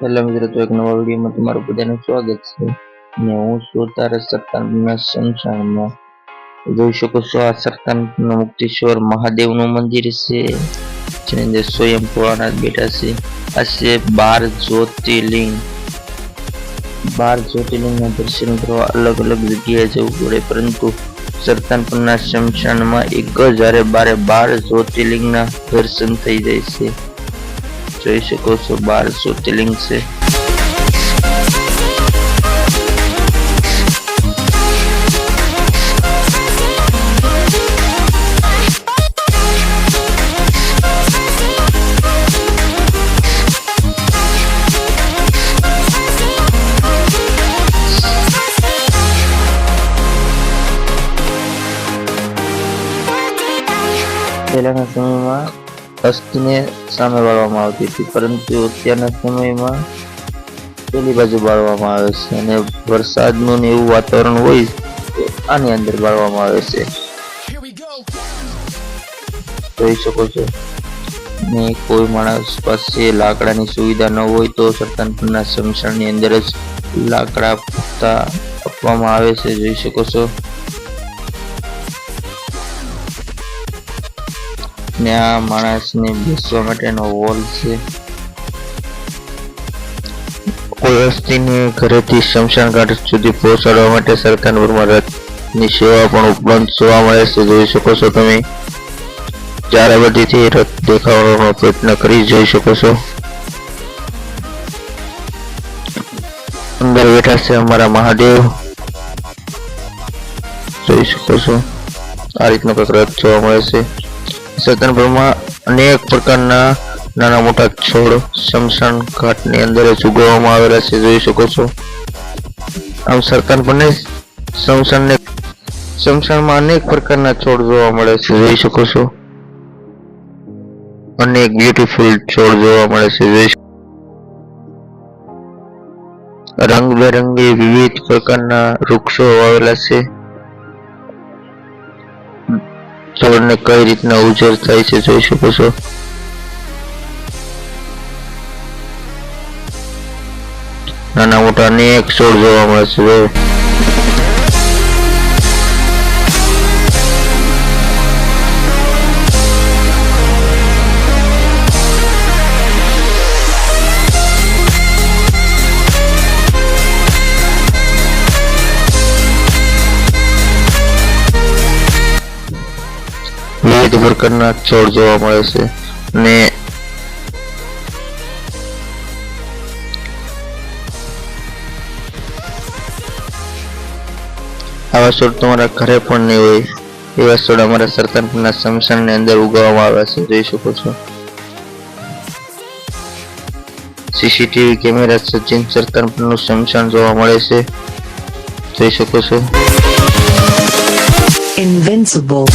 Hello મિત્રો એક નવા વિડીયોમાં તમારું બધાનું સ્વાગત છે. અને હું છું તારે સરતાનના શમશાનમાં. જોઈ શકો છો આ સરતાનના મુક્તેશ્વર મહાદેવનું મંદિર છે, જેની અંદર સ્વયં ભોળાનાથ બેઠા છે. આ છે બાર જ્યોતિર્લિંગ. બાર જ્યોતિર્લિંગના દર્શન કરવા અલગ અલગ જગ્યાએ જવું પડે, પરંતુ સરતાનપુરના શમશાનમાં એક જ હારે બારે બાર જ્યોતિર્લિંગના દર્શન થઈ જાય છે. જોઈ શકો છો બાર જ્યોતિર્લિંગ છે પહેલાના સમયમાં અસ્થિને સામે વાળવામાં આવતી હતી પરંતુ અત્યારના સમયમાં પેલી બાજુ બાળવામાં આવે છે અને વરસાદનું ને એવું વાતાવરણ હોય આની અંદર બાળવામાં આવે છે. જોઈ શકો છો. ને કોઈ માણસ પાસે લાકડાની સુવિધા ન હોય તો સરતાનપુરના સમસણની અંદર જ લાકડા આપવામાં આવે છે જોઈ શકો છો. ને આ માણસને બેસવા માટેનો હોલ છે. કોઈ અસ્થિને ઘરેથી શમશાન ઘાટ સુધી પહોંચાડવા માટે સરકારપુરમાં રથની સેવા પણ ઉપલબ્ધ જોવા મળે છે. જોઈ શકો છો તમે. ચારે બધીથી રથ દેખાવાનો પ્રયત્ન કરી જોઈ શકો છો. અંદર બેઠા છે અમારા મહાદેવ. જોઈ શકો છો. આ રીતનો કંઈક રથ જોવા મળે છે. સતનપુરમાં અનેક પ્રકારના નાના મોટા છોડ શમશાન ઘાટની અંદર જ ઉગાવવામાં આવેલા છે. જોઈ શકો છો. આમ સરકાર બંને સમશાનને સમશાનમાં અનેક પ્રકારના છોડ જોવા મળે છે. જોઈ શકો છો. અનેક બ્યુટીફુલ છોડ જોવા મળે છે. જોઈ રંગબેરંગી વિવિધ પ્રકારના વૃક્ષો વાવેલા છે. છોડને કઈ રીતના ઉજર થાય છે જોઈ શકો છો. નાના મોટા અનેક છોડ જોવા મળે છે. વિવિધ પ્રકારના છોડ જોવા મળે છે અને આવા છોડ તમારા ઘરે પણ નહીં હોય. એવા છોડ અમારા સરતાનપુરના ની અંદર ઉગાવવામાં આવ્યા છે. જોઈ શકો છો. સીસીટીવી કેમેરા સચિન સરતાનપુરનું સમસાન જોવા મળે છે. જોઈ શકો છો. Invincible.